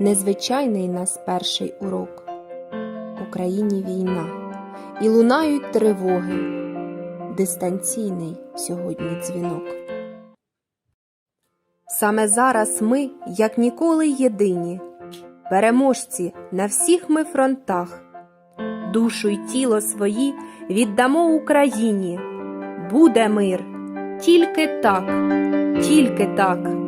незвичайний нас перший урок. Україні війна, і лунають тривоги, дистанційний сьогодні дзвінок. Саме зараз ми, як ніколи, єдині, переможці на всіх ми фронтах, душу й тіло свої віддамо Україні. Буде мир, тільки так, тільки так.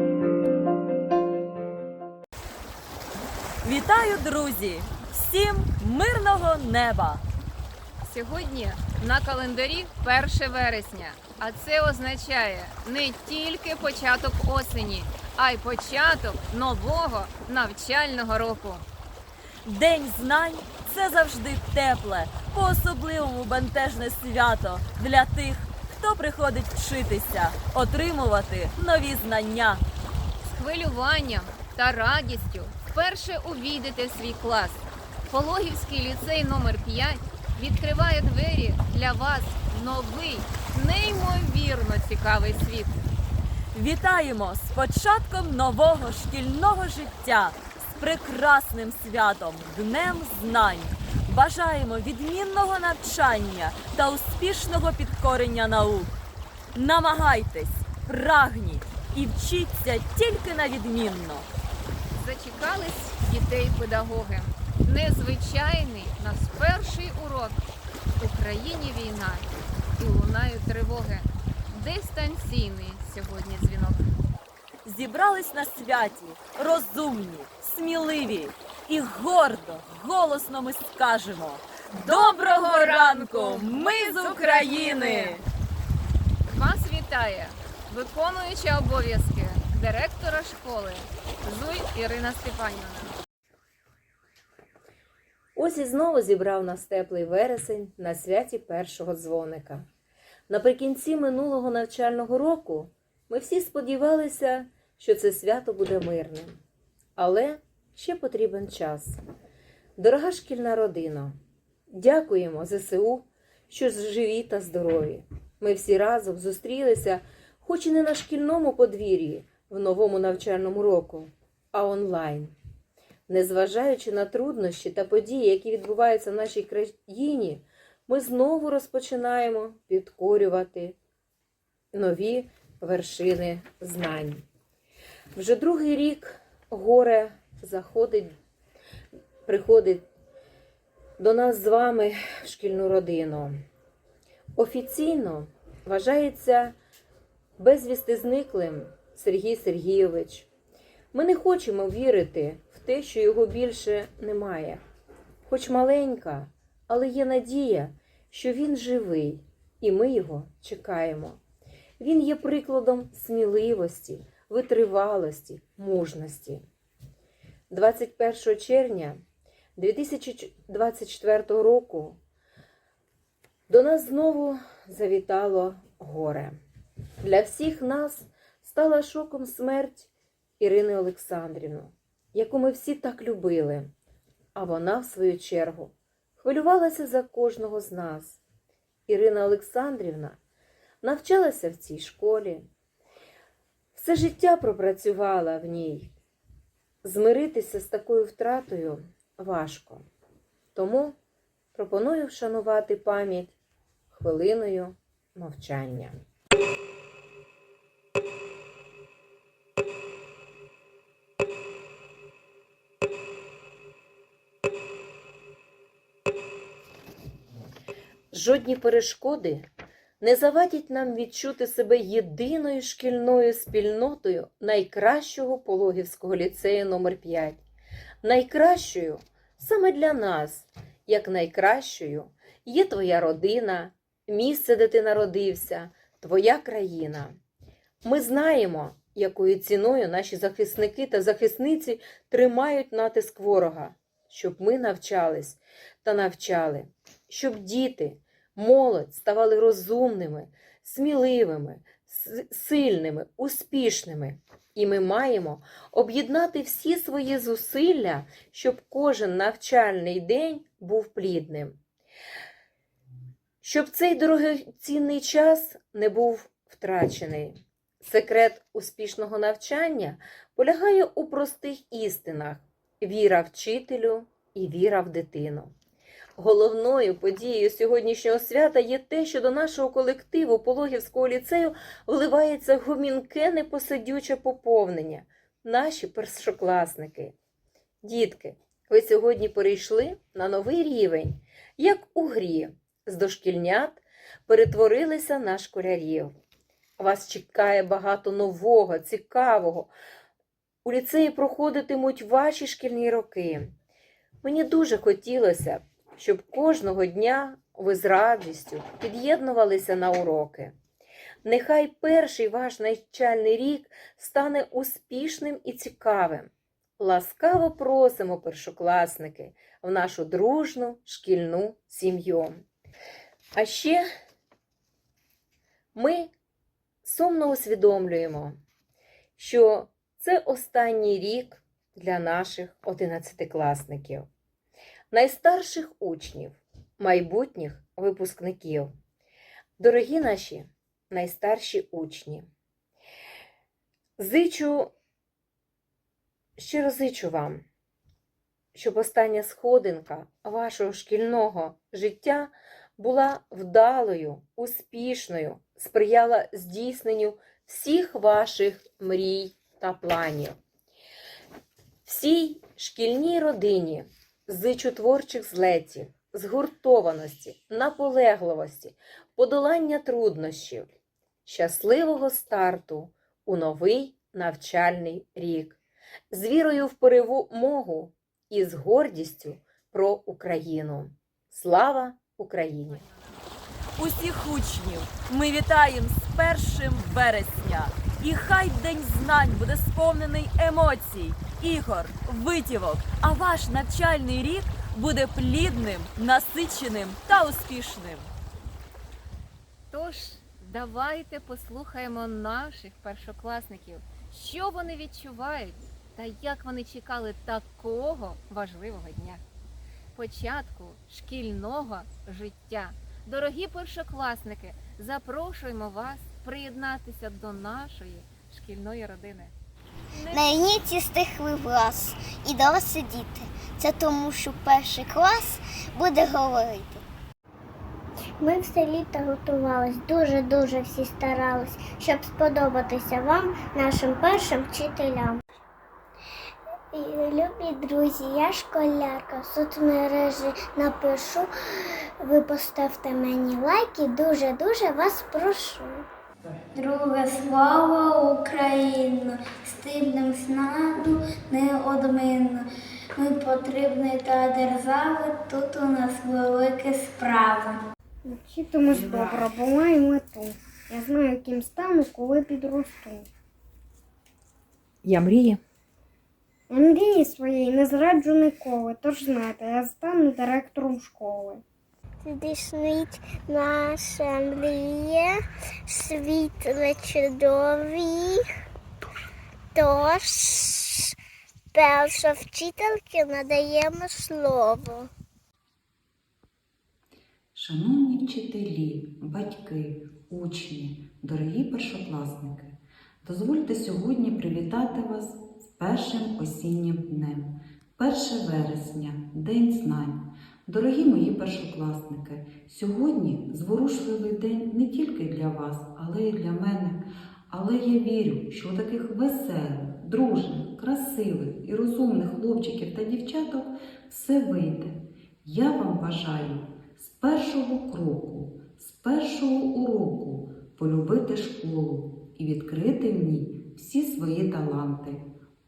Вітаю, друзі! Всім мирного неба! Сьогодні на календарі 1 вересня, а це означає не тільки початок осені, а й початок нового навчального року. День знань це завжди тепле, по-особливому бентежне свято для тих, хто приходить вчитися, отримувати нові знання. З хвилюванням та радістю вперше увійдете в свій клас. Пологівський ліцей номер 5 відкриває двері для вас новий, неймовірно цікавий світ. Вітаємо з початком нового шкільного життя з прекрасним святом Днем Знань. Бажаємо відмінного навчання та успішного підкорення наук. Намагайтесь, прагніть і вчіться тільки на відмінно. Зачекались дітей педагоги. Незвичайний нас перший урок. В Україні війна і лунають тривоги. Дистанційний сьогодні дзвінок. Зібрались на святі, розумні, сміливі і гордо, голосно ми скажемо: Доброго ранку! Ми з України! Вас вітає виконуюча обов'язки директора школи Зуй Ірина Степанівна. Ось і знову зібрав нас теплий вересень на святі першого дзвоника. Наприкінці минулого навчального року ми всі сподівалися, що це свято буде мирним. Але ще потрібен час. Дорога шкільна родина, дякуємо ЗСУ, що живі та здорові. Ми всі разом зустрілися, хоч і не на шкільному подвір'ї в новому навчальному року, а онлайн. Незважаючи на труднощі та події, які відбуваються в нашій країні, ми знову розпочинаємо підкорювати нові вершини знань. Вже другий рік горе заходить, приходить до нас з вами в шкільну родину. Офіційно вважається безвісти зниклим Сергій Сергійович. Ми не хочемо вірити в те, що його більше немає. Хоч маленька, але є надія, що він живий, і ми його чекаємо. Він є прикладом сміливості, витривалості, мужності. 21 червня 2024 року до нас знову завітало горе. Для всіх нас стала шоком смерть Ірини Олександрівну, яку ми всі так любили, а вона, в свою чергу, хвилювалася за кожного з нас. Ірина Олександрівна навчалася в цій школі, все життя пропрацювала в ній. Змиритися з такою втратою важко. Тому пропоную вшанувати пам'ять хвилиною мовчання. Жодні перешкоди не завадять нам відчути себе єдиною шкільною спільнотою найкращого Пологівського ліцею номер 5 Найкращою саме для нас, як найкращою є твоя родина, місце, де ти народився, твоя країна. Ми знаємо, якою ціною наші захисники та захисниці тримають натиск ворога, щоб ми навчались та навчали, щоб діти, молодь ставали розумними, сміливими, сильними, успішними. І ми маємо об'єднати всі свої зусилля, щоб кожен навчальний день був плідним. Щоб цей дорогоцінний час не був втрачений. Секрет успішного навчання полягає у простих істинах: віра вчителю і віра в дитину. Головною подією сьогоднішнього свята є те, що до нашого колективу Пологівського ліцею вливається гумінке непосидюче поповнення, наші першокласники. Дітки, ви сьогодні перейшли на новий рівень, як у грі, з дошкільнят перетворилися на школярів. Вас чекає багато нового, цікавого. У ліцеї проходитимуть ваші шкільні роки. Мені дуже хотілося щоб кожного дня ви з радістю під'єднувалися на уроки. Нехай перший ваш навчальний рік стане успішним і цікавим. Ласкаво просимо, першокласники, в нашу дружну шкільну сім'ю. А ще ми сумно усвідомлюємо, що це останній рік для наших одинадцятикласників, найстарших учнів, майбутніх випускників. Дорогі наші найстарші учні, зичу, щиро зичу вам, щоб остання сходинка вашого шкільного життя була вдалою, успішною, сприяла здійсненню всіх ваших мрій та планів. Всій шкільній родині зичу творчих злетів, згуртованості, наполегливості, подолання труднощів, щасливого старту у новий навчальний рік, з вірою в перемогу і з гордістю про Україну. Слава Україні! Усіх учнів ми вітаємо з першим вересня. І хай день знань буде сповнений емоцій, ігор, витівок, а ваш навчальний рік буде плідним, насиченим та успішним. Тож, давайте послухаємо наших першокласників, що вони відчувають та як вони чекали такого важливого дня. Початку шкільного життя. Дорогі першокласники, запрошуємо вас приєднатися до нашої шкільної родини. Найніть із тих вас і дала сидіти. Це тому, що перший клас буде говорити. Ми все літо готувались, дуже-дуже всі старались, щоб сподобатися вам, нашим першим вчителям. І, Любі друзі, я школярка в соцмережі напишу. Ви поставте мені лайки, дуже-дуже вас прошу. Друге слава Україна, стильним знаду неодмінно. Ми потрібні та держави, тут у нас великі справи. Вчитимусь добре, бо маю мету. Я знаю, ким стану, коли підросту. Я мрію. Я мрії своєї не зраджу ніколи, тож знайте, я стану директором школи. Здійснить наша мрія, світле чудові. Тож, перша вчительки надаємо слово. Шановні вчителі, батьки, учні, дорогі першокласники, дозвольте сьогодні привітати вас з першим осіннім днем, 1 вересня, День знань. Дорогі мої першокласники, сьогодні зворушливий день не тільки для вас, але й для мене. Але я вірю, що у таких веселих, дружних, красивих і розумних хлопчиків та дівчаток все вийде. Я вам бажаю з першого кроку, з першого уроку полюбити школу і відкрити в ній всі свої таланти.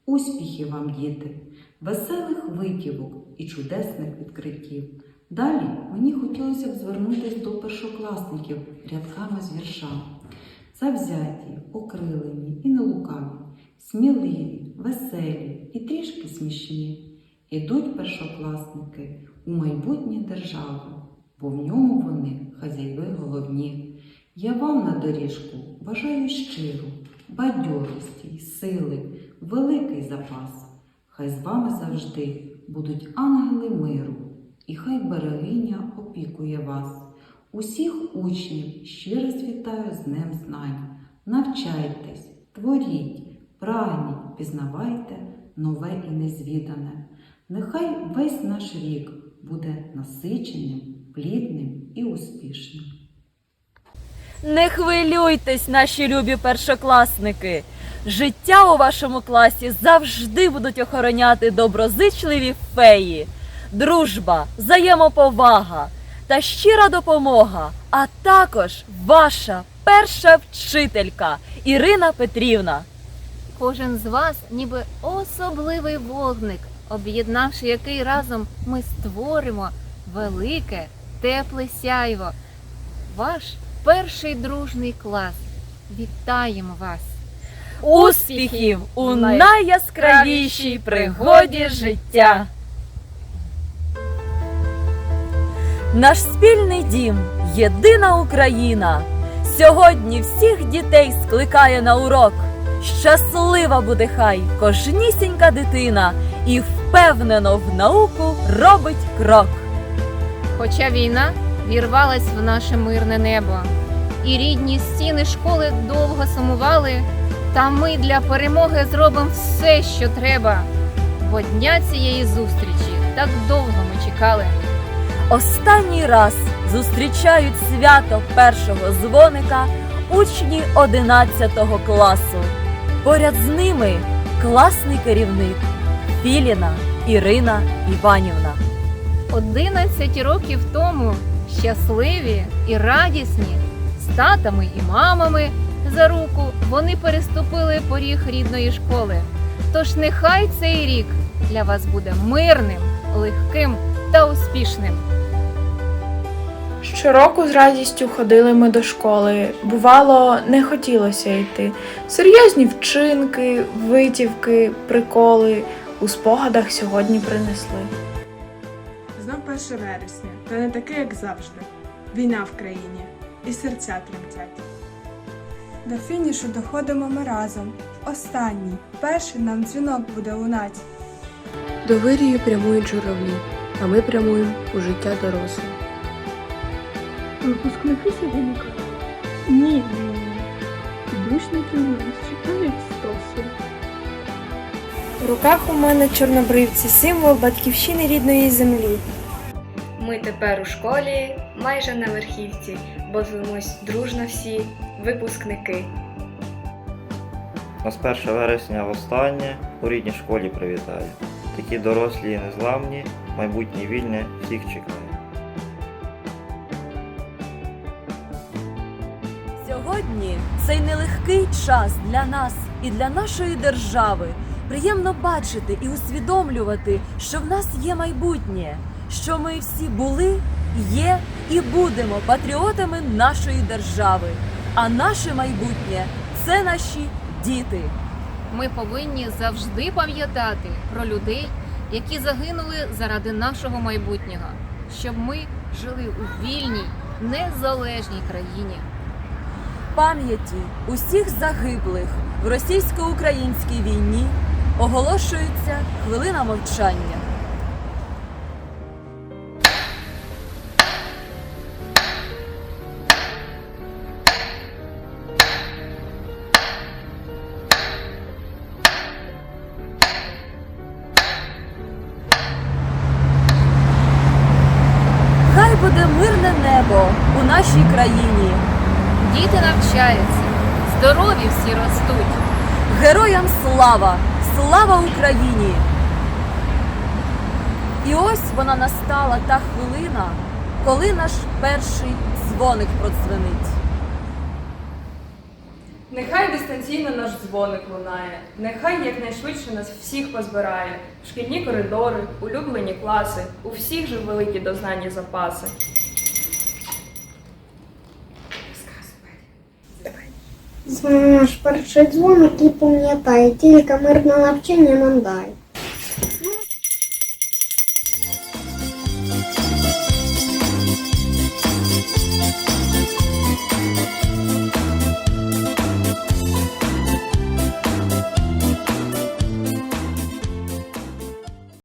Успіхів вам, діти, веселих витівок і чудесних відкриттів. Далі мені хотілося б звернутися до першокласників рядками з вірша. завзяті, окрилені і нелукаві, сміливі, веселі і трішки смішні. Ідуть першокласники у майбутнє держави, бо в ньому вони хазяйви головні. Я вам на доріжку бажаю щиру, бадьорості й сили, великий запас. Хай з вами завжди будуть ангели миру, і хай берегиня опікує вас. Усіх учнів щиро вітаю з Днем Знань. Навчайтесь, творіть, прагніть, пізнавайте нове і незвідане. Нехай весь наш рік буде насиченим, плідним і успішним. Не хвилюйтесь, наші любі першокласники. Життя у вашому класі завжди будуть охороняти доброзичливі феї, дружба, взаємоповага та щира допомога, а також ваша перша вчителька Ірина Петрівна. Кожен з вас ніби особливий вогник, об'єднавши який разом ми створимо велике, тепле сяйво. Ваш перший дружний клас. Вітаємо вас! Успіхів у найяскравішій пригоді життя! Наш спільний дім, єдина Україна. Сьогодні всіх дітей скликає на урок. Щаслива буде хай кожнісінька дитина і впевнено в науку робить крок. Хоча війна вірвалась в наше мирне небо, і рідні стіни школи довго сумували, та ми для перемоги зробимо все, що треба. Бо дня цієї зустрічі так довго ми чекали. Останній раз зустрічають свято першого дзвоника учні 11 класу. Поряд з ними класний керівник Філіна Ірина Іванівна. 11 років тому щасливі і радісні з татами і мамами за руку вони переступили поріг рідної школи. Тож нехай цей рік для вас буде мирним, легким та успішним. Щороку з радістю ходили ми до школи. Бувало, не хотілося йти. Серйозні вчинки, витівки, приколи у спогадах сьогодні принесли. Знов 1 вересня, та не таке, як завжди. Війна в країні, і серця тремтять. До фінішу доходимо ми разом. Останній, перший нам дзвінок буде лунать. До вирію прямують журавлі, а ми прямуємо у життя доросле. Випускники сьогодні кажуть, ні, ні, ні. Підручники у нас чекають стоси. В руках у мене чорнобривці, символ батьківщини рідної землі. Ми тепер у школі майже на верхівці, бо звемось дружно всі випускники. Нас 1 вересня востаннє у рідній школі привітаю. Такі дорослі і незламні, майбутнє вільне всіх чекає. Сьогодні цей нелегкий час для нас і для нашої держави. Приємно бачити і усвідомлювати, що в нас є майбутнє, що ми всі були, є і будемо патріотами нашої держави. А наше майбутнє це наші діти. Ми повинні завжди пам'ятати про людей, які загинули заради нашого майбутнього, щоб ми жили у вільній, незалежній країні. Пам'яті усіх загиблих в російсько-українській війні оголошується хвилина мовчання. Мирне небо у нашій країні. Діти навчаються, здорові всі ростуть. Героям слава! Слава Україні! І ось вона настала та хвилина, коли наш перший дзвоник продзвенить. Нехай дистанційно наш дзвоник лунає, нехай якнайшвидше нас всіх позбирає. В шкільні коридори, улюблені класи, у всіх же великі дознання запаси. З вами наш перший дзвоник і пам'ятай, тільки мирне навчання нам дай.